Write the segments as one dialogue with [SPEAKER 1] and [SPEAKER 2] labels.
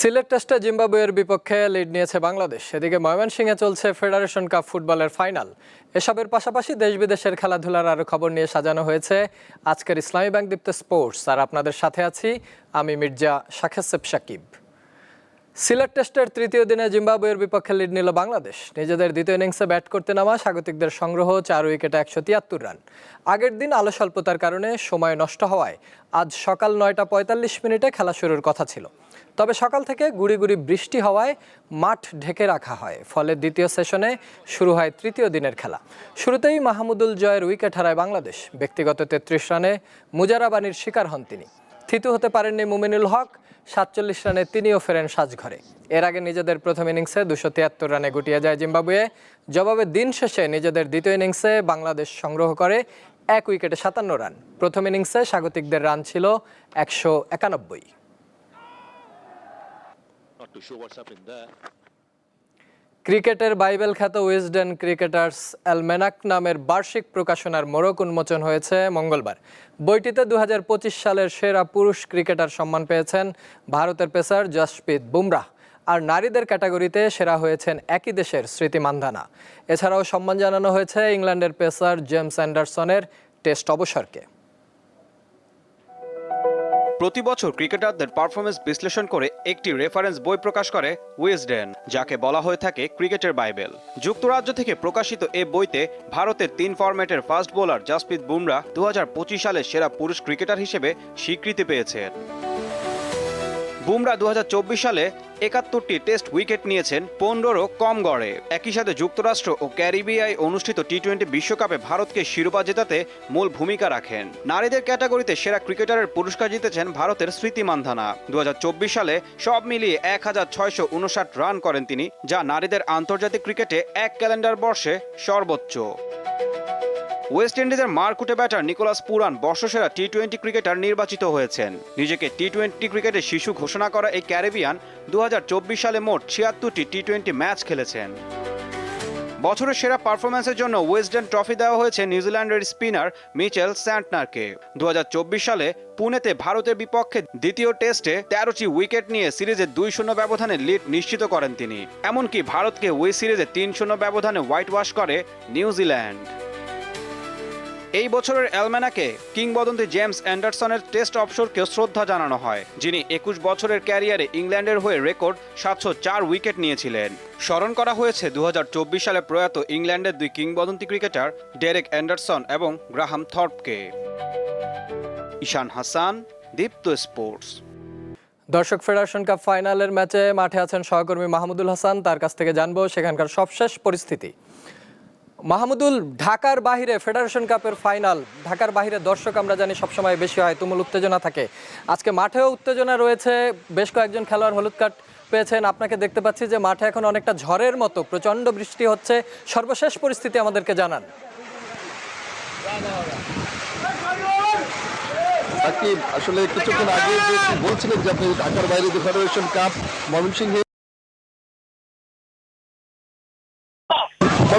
[SPEAKER 1] সিলেট টেস্টে জিম্বাবুয়ের বিপক্ষে লিড নিয়েছে বাংলাদেশ। এদিকে ময়মনসিংহে চলছে ফেডারেশন কাপ ফুটবলের ফাইনাল। এসবের পাশাপাশি দেশ বিদেশের খেলাধুলার আরও খবর নিয়ে সাজানো হয়েছে আজকের ইসলামী ব্যাংক দীপ্ত স্পোর্টস। আর আপনাদের সাথে আছি আমি মির্জা শাকেসেব সাকিব। সিলেট টেস্টের তৃতীয় দিনে জিম্বাবুয়ের বিপক্ষে লিড নিল বাংলাদেশ। নিজেদের দ্বিতীয় ইনিংসে ব্যাট করতে নামা স্বাগতিকদের সংগ্রহ চার উইকেটে একশো তিয়াত্তর রান। আগের দিন আলো স্বল্পতার কারণে সময় নষ্ট হওয়ায় আজ সকাল নয়টা পঁয়তাল্লিশ মিনিটে খেলা শুরুর কথা ছিল। তবে সকাল থেকে গুড়ি গুড়ি বৃষ্টি হওয়ায় মাঠ ঢেকে রাখা হয়। ফলে দ্বিতীয় সেশনে শুরু হয় তৃতীয় দিনের খেলা। শুরুতেই মাহমুদুল জয়ের উইকেট হারায় বাংলাদেশ। ব্যক্তিগত তেত্রিশ রানে মুজারাবানির শিকার হন তিনি। থিতু হতে পারেননি মুমিনুল হক, সাতচল্লিশ রানে তিনিও ফেরেন সাজঘরে। এর আগে নিজেদের প্রথম ইনিংসে দুশো তিয়াত্তর রানে গুটিয়ে যায় জিম্বাবুয়ে। জবাবে দিন শেষে নিজেদের দ্বিতীয় ইনিংসে বাংলাদেশ সংগ্রহ করে এক উইকেটে সাতান্ন রান। প্রথম ইনিংসে স্বাগতিকদের রান ছিল একশো একানব্বই। ক্রিকেটের বাইবেল খ্যাত উইজডেন ক্রিকেটার্স অ্যালমেনাক নামের বার্ষিক প্রকাশনার মোড়ক উন্মোচন হয়েছে মঙ্গলবার। বইটিতে দু হাজার পঁচিশ সালের সেরা পুরুষ ক্রিকেটার সম্মান পেয়েছেন ভারতের পেসার জসপ্রীত বুমরাহ। আর নারীদের ক্যাটাগরিতে সেরা হয়েছেন একই দেশের স্মৃতি মান্ধানা। এছাড়াও সম্মান জানানো হয়েছে ইংল্যান্ডের পেসার জেমস অ্যান্ডারসনের টেস্ট অবসরকে।
[SPEAKER 2] প্রতি বছর ক্রিকেটারদের পারফরমেন্স বিশ্লেষণ করে একটি রেফারেন্স বই প্রকাশ করে উইজডেন যাকে বলা হয়ে থাকে ক্রিকেটের বাইবেল। যুক্তরাজ্য থেকে প্রকাশিত এ বইতে ভারতের তিন ফরম্যাটের ফাস্ট বোলার জাসপ্রীত বুমরা দু সালের সেরা পুরুষ ক্রিকেটার হিসেবে স্বীকৃতি পেয়েছেন। বুমরা দু হাজার চব্বিশ সালে একাত্তরটি টেস্ট উইকেট নিয়েছেন পনেরো কম গড়ে। একই সাথে যুক্তরাষ্ট্র ও ক্যারিবিয়ায় অনুষ্ঠিত টি টোয়েন্টি বিশ্বকাপে ভারতকে শিরোপা জেতাতে মূল ভূমিকা রাখেন। নারীদের ক্যাটাগরিতে সেরা ক্রিকেটারের পুরস্কার জিতেছেন ভারতের স্মৃতি মান্ধানা। দু হাজার চব্বিশ সালে সব মিলিয়ে এক হাজার ছয়শো উনষাট রান করেন তিনি, যা নারীদের আন্তর্জাতিক ক্রিকেটে এক ক্যালেন্ডার বর্ষে সর্বোচ্চ। ওয়েস্ট ইন্ডিজের মারকুটে ব্যাটার নিকোলাস পুরান বর্ষসেরা টি টোয়েন্টি ক্রিকেটার নির্বাচিত হয়েছেন। নিজেকে টি টোয়েন্টি ক্রিকেটে শিশু ঘোষণা করা এই ক্যারিবিয়ান দু হাজার চব্বিশ সালে মোট ছিয়াত্তরটি টি টোয়েন্টি ম্যাচ খেলেছেন। বছরের সেরা পারফরম্যান্সের জন্য ওয়েস্টার্ন ট্রফি দেওয়া হয়েছে নিউজিল্যান্ডের স্পিনার মিচেল স্যান্টনারকে। দু হাজার চব্বিশ সালে পুনেতে ভারতের বিপক্ষে দ্বিতীয় টেস্টে তেরোটি উইকেট নিয়ে সিরিজে দুই শূন্য ব্যবধানে লিড নিশ্চিত করেন তিনি। এমনকি ভারতকে ওই সিরিজে তিন শূন্য ব্যবধানে হোয়াইট ওয়াশ করে নিউজিল্যান্ড। এই বছরের অ্যালম্যানাকে কিংবদন্তি জেমস অ্যান্ডারসনের টেস্ট অবসরকেও শ্রদ্ধা জানানো হয়, যিনি একুশ বছরের ক্যারিয়ারে ইংল্যান্ডের হয়ে রেকর্ড সাতশো চার উইকেট নিয়েছিলেন। স্মরণ করা হয়েছে দু হাজার চব্বিশ সালে প্রয়াত ইংল্যান্ডের দুই কিংবদন্তি ক্রিকেটার ডেরেক অ্যান্ডারসন এবং গ্রাহাম থর্পকে। ঈশান হাসান, দীপ্ত স্পোর্টস।
[SPEAKER 1] দর্শক, ফেডারেশন কাপ ফাইনালের ম্যাচে মাঠে আছেন সহকর্মী মাহমুদুল হাসান। তার কাছ থেকে জানব সেখানকার সবশেষ পরিস্থিতি। মাহমুদুল, ঢাকার বাহিরে ফেডারেশন কাপের ফাইনাল ঢাকার বাহিরে দর্শক আমরা জানি সবসময় বেশি হয়, তুমুল উত্তেজনা থাকে। আজকে মাঠেও উত্তেজনা রয়েছে, বেশ কয়েকজন খেলোয়াড় হলুদ কার্ড পেয়েছেন। আপনাকে দেখতে পাচ্ছি যে মাঠে এখন অনেকটা ঝড়ের মতো, প্রচণ্ড বৃষ্টি হচ্ছে। সর্বশেষ পরিস্থিতি আমাদেরকে জানান।
[SPEAKER 3] আসলে কিছুক্ষণ আগে বলছিলেন যে আপনি ঢাকার বাইরে ফেডারেশন কাপ ময়মনসিংহে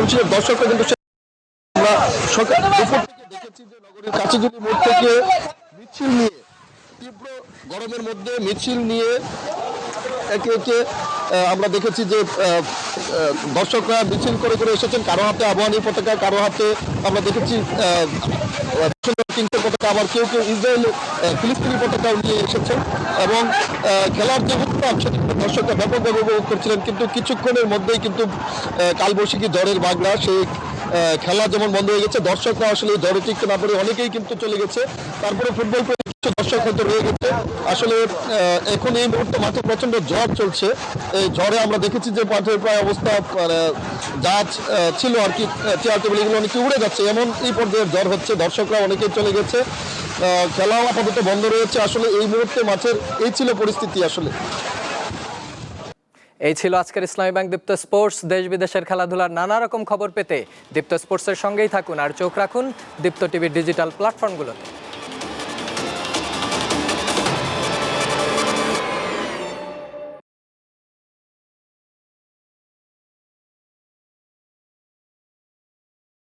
[SPEAKER 3] ময়মনসিংহের দর্শকরা কিন্তু আমরা দেখেছি যে নিয়ে, তীব্র মধ্যে নিয়ে একে একে আমরা দেখেছি যে দর্শকরা মিছিল করে করে এসেছেন। কারও হাতে আবহানী পতাকা, কারও হাতে আমরা দেখেছি কিংসের পতাকা, আবার কেউ কেউ ইসরায়েল ফিলিস্তিনি পতাকাও নিয়ে এসেছেন। এবং খেলার যে উত্তাপ দর্শকরা ব্যাপকভাবে উপভোগ করছিলেন, কিন্তু কিছুক্ষণের মধ্যেই কিন্তু কালবৈশাখী ঝড়ের বাগড়া সেই খেলা যেমন বন্ধ হয়ে গেছে, দর্শকরা আসলে ঝড়ে টিকতে না পড়ে অনেকেই কিন্তু চলে গেছে। তারপরে ফুটবল দর্শক হয়তো রয়ে গেছে। আসলে এখন এই মুহূর্তে মাঠে প্রচণ্ড ঝড় চলছে। এই ঝড়ে আমরা দেখেছি যে মাঠের প্রায় অবস্থা মানে, যা ছিল আর কি চেয়ার টেবিল এগুলো অনেকে উড়ে যাচ্ছে। এমন এই পর্যায়ে ঝড় হচ্ছে দর্শকরা অনেকেই চলে গেছে। খেলাও আপাতত বন্ধ রয়েছে। আসলে এই মুহূর্তে মাঠের এই ছিল পরিস্থিতি আসলে।
[SPEAKER 1] এই ছিল আজকের ইসলামী ব্যাংক দীপ্ত স্পোর্টস। দেশ বিদেশের খেলাধুলার নানা রকম খবর পেতে দীপ্ত স্পোর্টসের সঙ্গেই থাকুন আর চোখ রাখুন দীপ্ত টিভির ডিজিটাল প্ল্যাটফর্মগুলোতে।